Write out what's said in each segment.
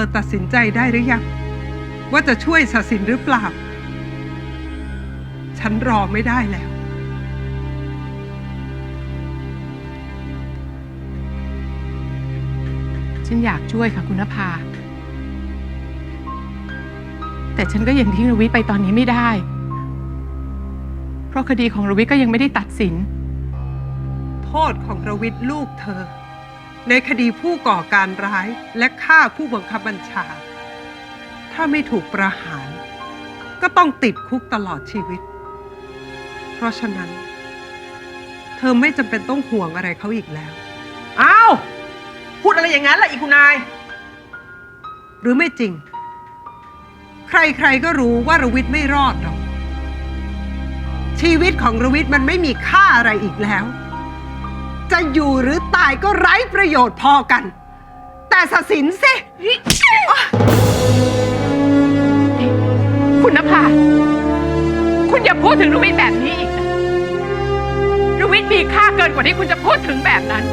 อตัดสินใจได้หรือยังว่าจะช่วยศสินหรือเปล่า ฉันรอไม่ได้แล้ว ฉันอยากช่วยค่ะคุณนภา แต่ฉันก็ยังทิ้งรวิทย์ไปตอนนี้ไม่ได้ เพราะคดีของรวิทย์ก็ยังไม่ได้ตัดสิน โทษของระวิทย์ลูกเธอ ในคดีผู้ก่อการร้ายและฆ่าผู้บังคับบัญชา ถ้าไม่ถูกประหาร ก็ต้องติดคุกตลอดชีวิต เพราะฉะนั้น เธอไม่จำเป็นต้องห่วงอะไรเขาอีกแล้ว อ้าว พูดอะไรอย่างนั้นล่ะอีกคุณนาย หรือไม่จริง ใครๆก็รู้ว่าระวิทย์ไม่รอดหรอกชีวิตของระวิทย์มันไม่มีค่าอะไรอีกแล้ว จะอยู่หรือตายก็ไร้ประโยชน์พอกัน แต่ศสินสิคุณนภา คุณอย่าพูดถึงรวิทย์แบบนี้อีกนะรวิทย์มีค่าเกินกว่าที่คุณจะพูดถึงแบบนั้น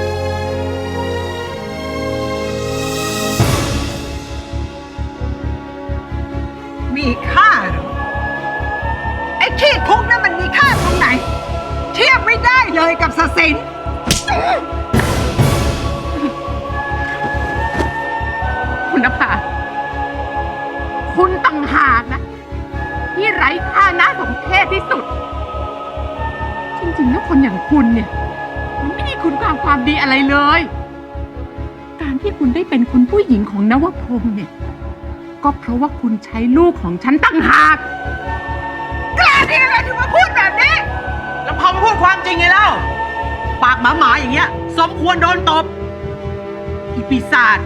มีค่าเหรอไอ้ขี้คุกนั่นมันมีค่าตรงไหน เทียบไม่ได้เลยกับศสิน คุณนภาคุณต่างหากนะ ที่ไร้ค่าน่าสมเพชที่สุด จริงๆแล้วคนอย่างคุณเนี่ย มันไม่มีคุณความความดีอะไรเลย การที่คุณได้เป็นคุณผู้หญิงของนวพงศ์เนี่ย ก็เพราะว่าคุณใช้ลูกของฉันตั้งหากกล้าที่อะไรถึงมาพูดแบบนี้ แล้วพอมาพูดความจริงไงเล่าากหมาหมาอย่างเงี้ย สมควรโดนตบ อีปีศาจ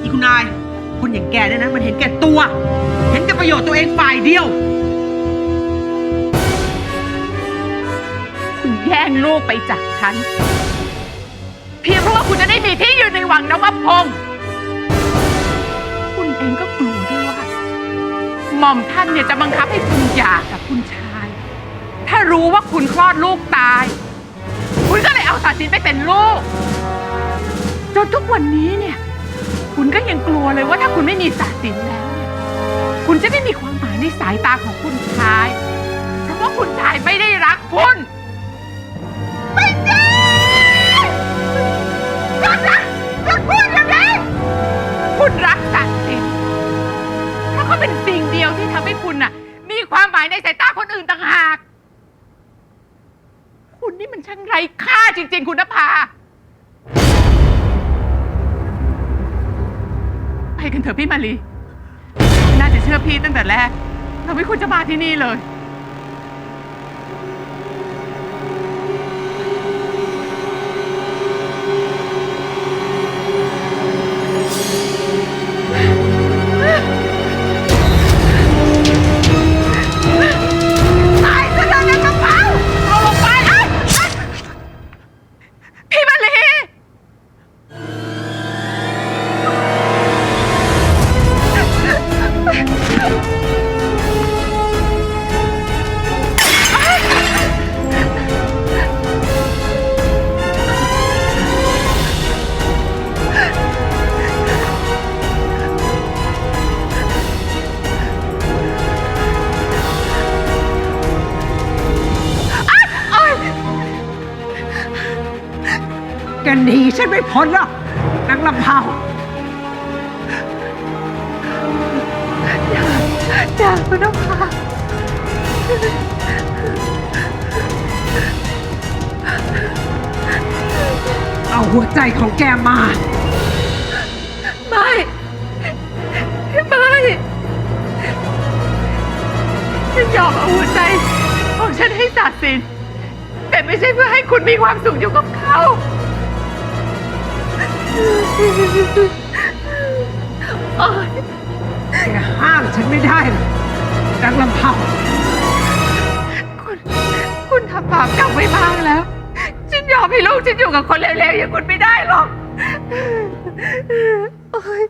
อีคุณนาย คนอย่างแกเนี่ยนะ มันเห็นแก่ตัว เห็นแต่ประโยชน์ตัวเองฝ่ายเดียว คุณแย่งลูกไปจากฉัน เพียงเพราะว่าคุณจะได้มีที่อยืนในวังนวพงศ์คุณเองก็กลัวด้วยว่าหม่อมท่านเนี่ยจะบังคับให้คุณหย่ากับคุณชาย ถ้ารู้ว่าคุณคลอดลูกตาย คุณก็เลยเอาสาสิตไปเป็นลูก จนทุกวันนี้เนี่ย คุณก็ยังกลัวเลยว่าถ้าคุณไม่มีสาสิตแล้วเนี่ยคุณจะไม่มีความหมายในสายตาของคุณชาย เพราะว่าคุณชายไม่ได้รักคุณ แต่แรก เราไม่ควรจะมาที่นี่เลย กันหนีฉันไม่พ้นหรอกนางลำเผาอย่าคุณนภาเอาหัวใจของแกมา ไม่ ไม่ฉันยอมเอาหัวใจของฉันให้ตัดสิน แต่ไม่ใช่เพื่อให้คุณมีความสุขอยู่กับเขา โอ๊ยแกห้ามฉันไม่ได้หรอกนางลำเผาคุณ คุณทำบาปกรรมไว้มากแล้ว ฉันยอมให้ลูกฉันอยู่กับคนเลวๆอย่างคุณไม่ได้หรอก โอ๊ย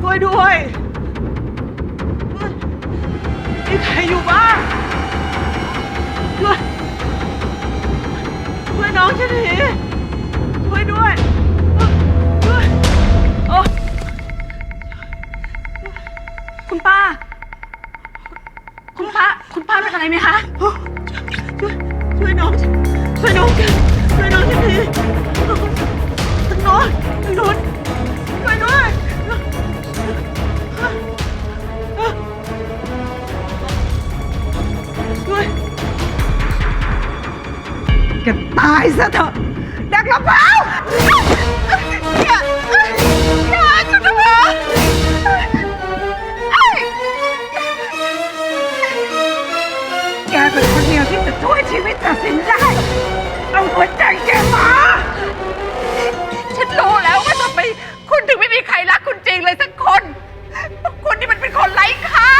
ช่วยด้วย มีใครอยู่บ้าง ซะเถอะดักลำเพาอย่าอย่าจุดพงแกเป็นคนเดียวที่จะช่วยชีวิตตัดสินได้ เอาหัวใจแกมา ฉันรู้แล้วว่าทำไมคุณถึงไม่มีใครรักคุณจริงเลยสักคนพราะคุณนี่มันเป็นคนไร้ค่า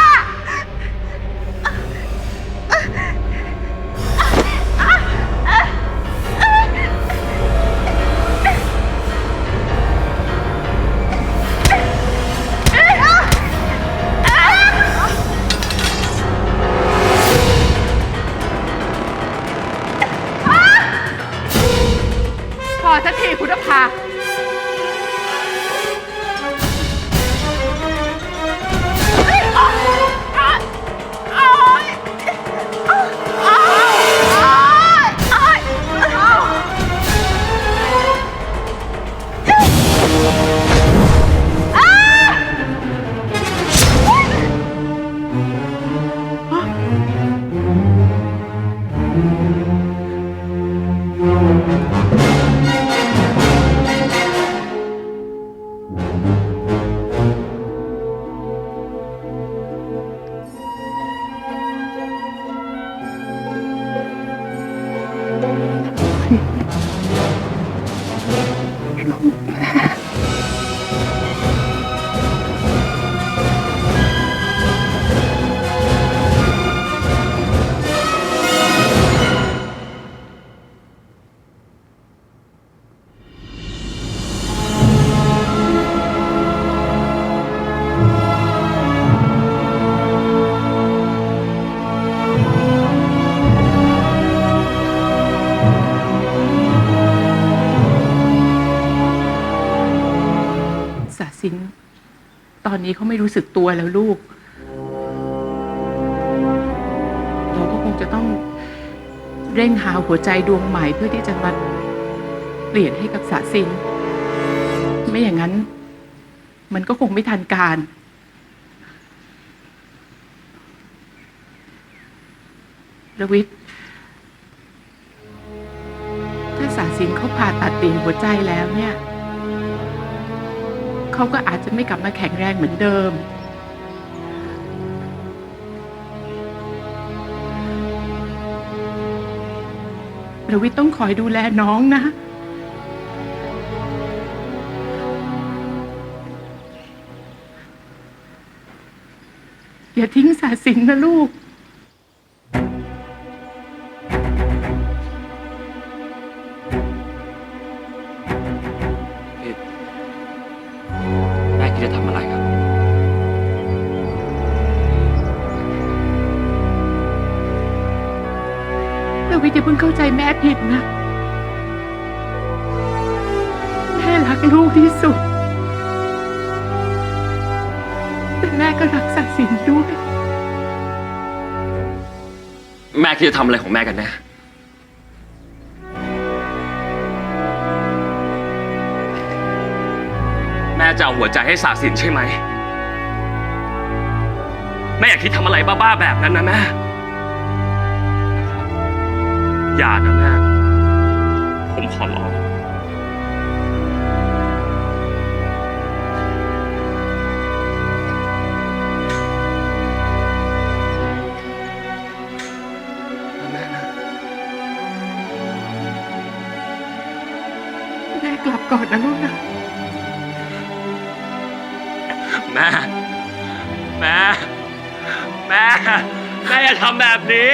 ตอนนี้เขาไม่รู้สึกตัวแล้วลูก เราก็คงจะต้องเร่งหาหัวใจดวงใหม่เพื่อที่จะมาเปลี่ยนให้กับสาสิน ไม่อย่างนั้น มันก็คงไม่ทันการ ระวิทย์ถ้าสาสินเขาผ่าตัดเปลี่ยนหัวใจแล้วเนี่ย เขาก็อาจจะไม่กลับมาแข็งแรงเหมือนเดิมระวิทย์ต้องคอยดูแลน้องนะ อย่าทิ้งสาสินนะลูก ใจแม่ผิดนะ แม่รักลูกที่สุด แต่แม่ก็รักสาสินด้วย แม่คิดจะทำอะไรของแม่กันแน่ แม่จะเอาหัวใจให้สาสินใช่ไหม แม่อยากคิดทำอะไรบ้าๆแบบนั้นนะแม่ อย่านะแม่ผมขอร้องแม่นะแม่กลับก่อนนะลูกนะ แม่ แม่ แม่ แม่อย่าทำแบบนี้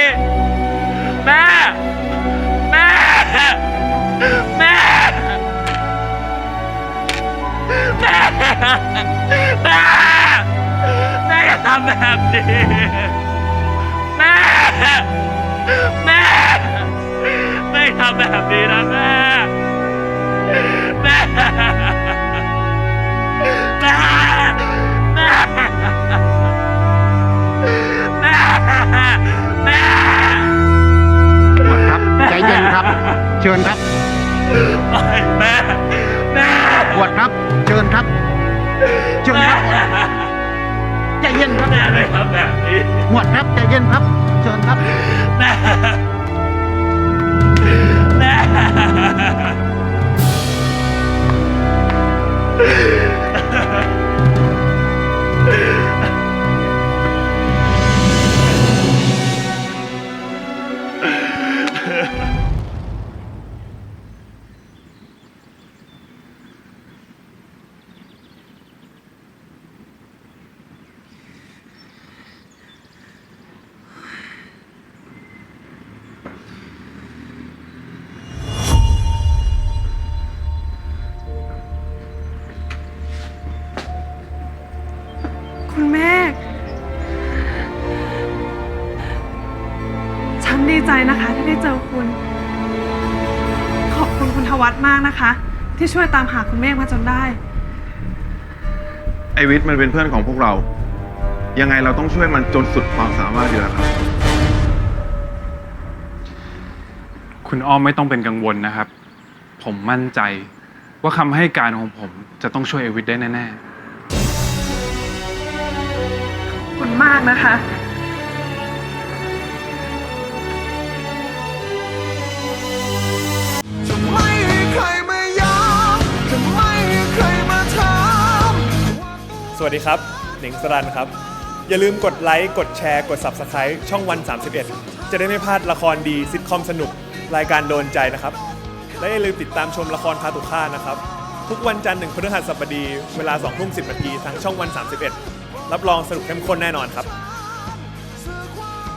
แม่แม่ แม่ แม่ แม่ แม่อย่าทำแบบนี้ แม่ แม่ ไม่ทำแบบนี้นะแม่ แม่ แม่ แม่ แม่ แม่ หมดครับ ใจเย็นครับเชิญครับแม่แม่หวดครับ เชิญครับ เชิญครับใจเย็นครับแม่ไม่ทำแบบนี้หวดครับใจเย็นครับ เชิญครับแม่แม่ ใจนะคะที่ได้เจอคุณ ขอบคุณคุณทวัตมากนะคะ ที่ช่วยตามหาคุณเมฆมาจนได้ ไอวิทย์มันเป็นเพื่อนของพวกเรา ยังไงเราต้องช่วยมันจนสุดความสามารถอยู่แล้วครับ คุณอ้อมไม่ต้องเป็นกังวลนะครับ ผมมั่นใจว่าคำให้การของผมจะต้องช่วยเอวิทได้แน่ ๆ ขอบคุณมากนะคะจะ สวัสดีครับ หนิงสรันครับ อย่าลืมกดไลค์ กดแชร์ กด Subscribe ช่องวัน 31 จะได้ไม่พลาดละครดีซิทคอมสนุกรายการโดนใจนะครับ และอย่าลืมติดตามชมละครพาตุค่านะครับ ทุกวันจันทร์ถึงพฤหัสบดี เวลา2ทุ่ม10นาทีทางช่องวัน 31 รับรองสนุกเข้มข้นแน่นอนครับ